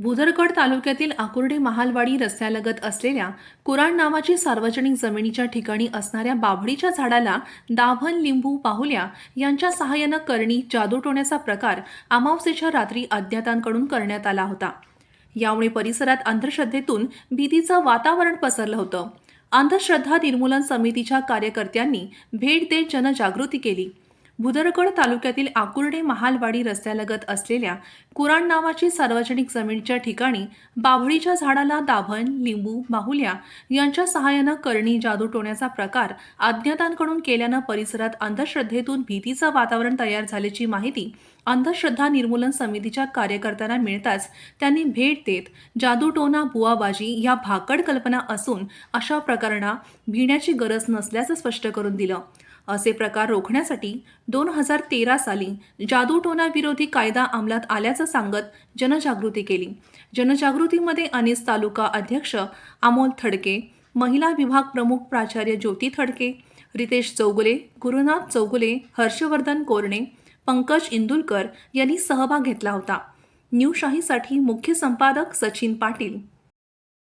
भुदरगड तालुक्यातील आकुर्डे महालवाडी रस्त्यालगत असलेल्या कुराण नावाची सार्वजनिक जमिनीच्या ठिकाणी असणाऱ्या बाभळीच्या झाडाला दाभन लिंबू बाहुल्या यांच्या सहाय्यानं करणी जादूटोण्याचा प्रकार अमावस्येच्या रात्री अज्ञातांकडून करण्यात आला होता. यामुळे परिसरात अंधश्रद्धेतून भीतीचं वातावरण पसरलं होतं. अंधश्रद्धा निर्मूलन समितीच्या कार्यकर्त्यांनी भेट देत जनजागृती केली. भुदरगड तालुक्यातील आकुर्डे महालवाडी रस्त्यालगत असलेल्या कुराण नावाची सार्वजनिक जमिनीच्या ठिकाणी बाभळीच्या झाडाला दाभण लिंबू बाहुल्या यांच्या सहाय्यानं करणी जादू टोण्याचा प्रकार अज्ञातांकडून केल्यानं परिसरात अंधश्रद्धेतून भीतीचं वातावरण तयार झाल्याची माहिती अंधश्रद्धा निर्मूलन समितीच्या कार्यकर्त्यांना मिळताच त्यांनी भेट देत जादूटोना बुवाबाजी या भाकड कल्पना असून अशा प्रकारांना भिण्याची गरज नसल्याचं स्पष्ट करून दिलं. असे प्रकार रोखण्यासाठी दोन हजार तेरा साली जादूटोना विरोधी कायदा अंमलात आल्याचं सांगत जनजागृती केली. जनजागृतीमध्ये अनिस तालुका अध्यक्ष अमोल थडके महिला विभाग प्रमुख प्राचार्य ज्योती थडके रितेश चौगुले गुरुनाथ चौगुले हर्षवर्धन कोरणे पंकज इंदुलकर यांनी सहभाग घेतला होता. न्यूशाहीसाठी मुख्य संपादक सचिन पाटील